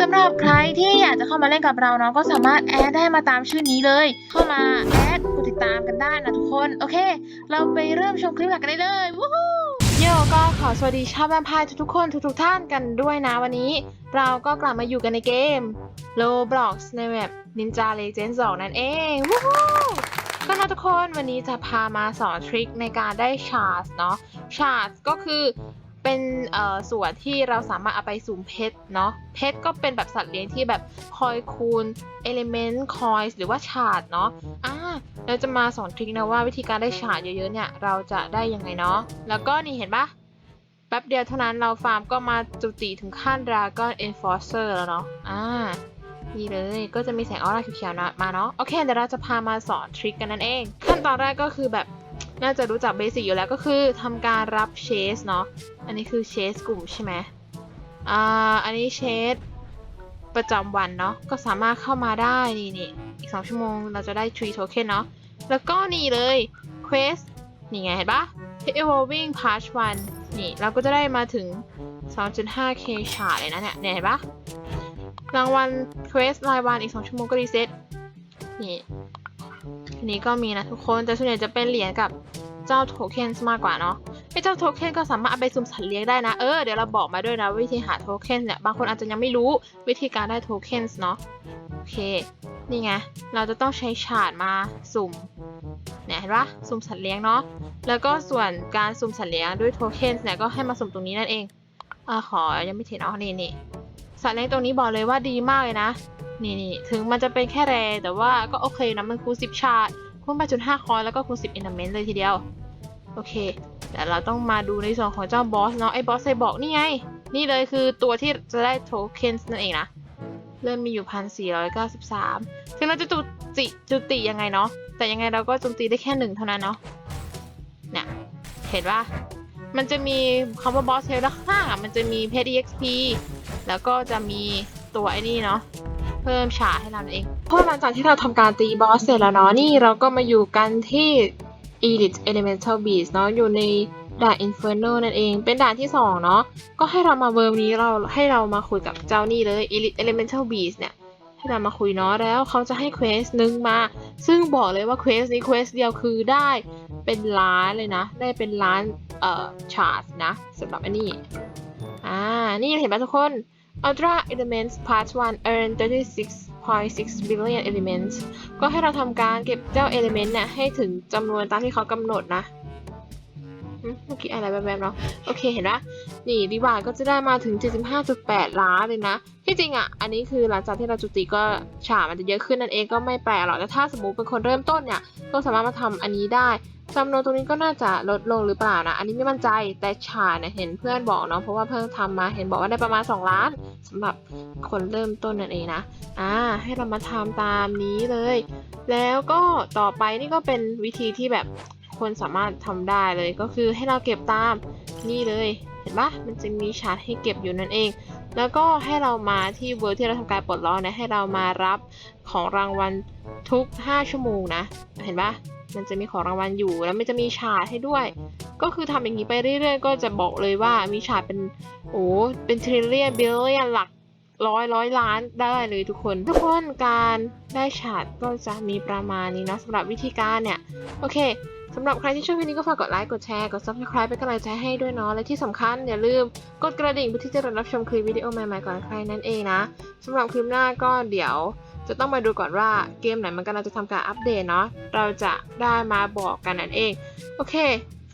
สำหรับใครที่อยากจะเข้ามาเล่นกับเราเนาะก็สามารถแอดได้มาตามชื่อนี้เลย เข้ามาแอดกดติดตามกันได้นะทุกคน โอเค เราไปเริ่มชมคลิปหลักกันได้เลยวู้ฮู้โยก็ขอสวัสดีชาวแวมไพร์ทุกๆคนทุกๆท่านกันด้วยนะวันนี้ เราก็กลับมาอยู่กันในเกม Roblox ในแบบ Ninja Legends 2 นั่นเองวู้ฮู้ก็นะทุกคนวันนี้จะพามาสอนทริคในการได้ชาร์จเนาะชาร์จก็คือ เป็นเอ่อส่วนที่เราสามารถเอาไปสุ่มเพชรเนาะเพชรก็เป็นแบบสัตว์เลี้ยงที่แบบคอยคูณเอลิเมนต์คอยหรือว่าชาร์ดเนาะอ่าเราจะมาสอนทริคนะว่าวิธีการได้ชาร์ดเยอะๆเนี่ยเราจะได้ยังไงเนาะแล้วก็นี่เห็นปะแป๊บเดียวเท่านั้นเราฟาร์มก็มาจุติถึงขั้น Dragon Enforcer แล้วเนาะอ่านี่เลยก็จะมีแสงออร่าเขียวๆนะมาเนาะโอเคเดี๋ยวเราจะพามาสอนทริคกันนั่นเอง ขั้นตอนแรกก็คือแบบ น่าจะรู้จักเบสิกอยู่แล้วก็คือทำการรับเชสเนาะ อันนี้คือเชสกลุ่มใช่ไหมอ่า อันนี้เชสประจำวันเนาะ ก็สามารถเข้ามาได้นี่นี่อีก 2 ชั่วโมงเราจะได้ tree token เนาะ แล้วก็นี่เลย quest นี่ไงเห็นปะ evolving patch 1 นี่เราก็จะได้มาถึง 2.5k ชาเลยนะเนี่ยเนี่ยเห็นปะรางวัล quest รายวันอีก 2 ชั่วโมงก็รีเซ็ตนี่ ทีนี้ก็มีนะทุกคนแต่ส่วนใหญ่จะเป็นเหรียญกับเจ้าโทเค็นมากกว่าเนาะไอ้เจ้าโทเค็นก็สามารถเอาไปสุ่มสัตว์เลี้ยงได้นะเออเดี๋ยวเราบอกมาด้วยนะวิธีหาโทเค็นเนี่ยบางคนอาจจะยังไม่รู้วิธีการได้โทเค็นเนาะโอเคนี่ไงเราจะต้องใช้ฉาดมาสุ่มเนี่ยเห็นปะสุ่มสัตว์เลี้ยงเนาะแล้วก็ส่วนการสุ่มสัตว์เลี้ยงด้วยโทเค็นเนี่ยก็ให้มาสุ่มตรงนี้นั่นเองอ่าขอยังไม่เห็นเนาะนี่นี่สัตว์เลี้ยงตรงนี้บอกเลยว่าดีมากเลยนะ นี่นี่ถึงมันจะเป็นแค่แรแต่ว่าก็โอเคนะมันคูณ10 ชาร์ดคูณไปจุดห้าคอยแล้วก็คูณ10อินเตอร์เมนต์เลยทีเดียว โอเค แต่เราต้องมาดูในส่วนของเจ้าบอสเนาะไอ้บอสไซบอกนี่ไง นี่เลยคือตัวที่จะได้โทเค็นนั่นเองนะ เริ่มมีอยู่พันสี่ร้อยเก้าสิบสามถึงเราจะจุติจุติยังไงเนาะแต่ยังไงเราก็โจมตีได้แค่หนึ่งเท่านั้นเนาะเนี่ยเห็นว่ามันจะมีคำว่าบอสเทลด้านข้างอะมันจะมีเพชร exp แล้วก็จะมีตัวไอ้นี่เนาะ พิ่มฉาให้เราเองพราะหลังจากที่เราทำการตีบอสเสร็จแล้วเนาะนี่เราก็มาอยู่กันที่ Elite Elemental Beast เนาะอยู่ในด่าน Inferno นั่นเอง เป็นด่านที่ 2 เนาะก็ให้เรามาเวิร์มนี้เราให้เรามาคุยกับเจ้านี่เลย Elite Elemental Beast เนี่ย ให้เรามาคุยเนาะแล้วเขาจะให้เควสหนึ่งมา ซึ่งบอกเลยว่าเควสนี้เควสเดียวคือได้เป็นล้านเลยนะ ได้เป็นล้านเอ่อชาร์จนะสำหรับอันนี้อ่า นี่เห็นไหมทุกคน Ultra Elements Part 1 earn 36.6 billion elements ก็ให้เราทำการเก็บเจ้า element เนี่ยให้ถึงจำนวนตามที่เขากำหนดนะ เมื่อกี้อะไรแบบๆเนาะโอเคเห็นปะนี่ดีวายก็จะได้มาถึง 75.8 ล้านเลยนะ ที่จริงอะ อันนี้คือหลังจากที่เราจุติก็ฉามันจะเยอะขึ้นนั่นเองก็ไม่แปลกหรอกแต่ถ้าสมมติเป็นคนเริ่มต้นเนี่ยก็สามารถมาทำอันนี้ได้จำนวนตรงนี้ก็น่าจะลดลงหรือเปล่านะ อันนี้ไม่มั่นใจแต่ฉาเนี่ยเห็นเพื่อนบอกเนาะเพราะว่าเพิ่งทำมาเห็นบอกว่าได้ประมาณ 2 ล้านสำหรับคนเริ่มต้นนั่นเองนะอ่าให้เรามาทำตามนี้เลย แล้วก็ต่อไปนี่ก็เป็นวิธีที่แบบ คนสามารถทำได้เลยก็คือให้เราเก็บตามนี่เลย เห็นปะมันจะมีชาร์ตให้เก็บอยู่นั่นเอง แล้วก็ให้เรามาที่เวอร์ที่เราทำการปลดล็อกนะให้เรามารับของรางวัลทุก 5 ชั่วโมงนะ เห็นปะมันจะมีของรางวัลอยู่แล้วมันจะมีชาร์ตให้ด้วย ก็คือทำอย่างนี้ไปเรื่อยๆ ก็จะบอกเลยว่ามีชาร์ตเป็นโอ้เป็นทริลเลียนบิลเลียนหลัก ร้อยร้อยล้านได้เลยทุกคน ทุกคนการได้ชาร์ตก็จะมีประมาณนี้นะสำหรับวิธีการเนี่ย โอเคสำหรับใครที่ชอบคลิปนี้ก็ฝากกดไลค์ กดแชร์ กด subscribe เป็นกำลังใจให้ด้วยเนาะ และที่สำคัญอย่าลืมกดกระดิ่งเพื่อที่จะรับชมคลิปวิดีโอใหม่ๆก่อนใครนั่นเองนะสำหรับคลิปหน้าก็เดี๋ยวจะต้องมาดูก่อนว่าเกมไหนมันกำลังจะทำการอัปเดตเนาะ เราจะได้มาบอกกันนั่นเอง โอเค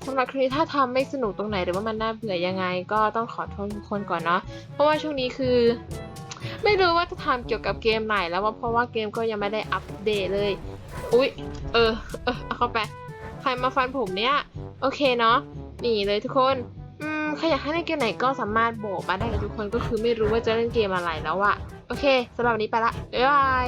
สำหรับคลิปนี้ถ้าทำไม่สนุกตรงไหนหรือว่ามันน่าเบื่อยังไง ก็ต้องขอโทษทุกคนก่อนเนาะ เพราะว่าช่วงนี้คือ ไม่รู้ว่าจะทำเกี่ยวกับเกมไหนแล้วว่าเพราะว่าเกมก็ยังไม่ได้อัปเดตเลย อุ๊ย เออ เออเอาเข้าไป ใครมาฟันผมเนี่ย โอเคเนาะนี่เลยทุกคนอืมใครอยากให้เล่นเกมไหนก็สามารถบอกมาได้กับทุกคนก็คือไม่รู้ว่าจะเล่นเกมอะไรแล้วอะโอเคสำหรับวันนี้ไปละ บ๊ายบาย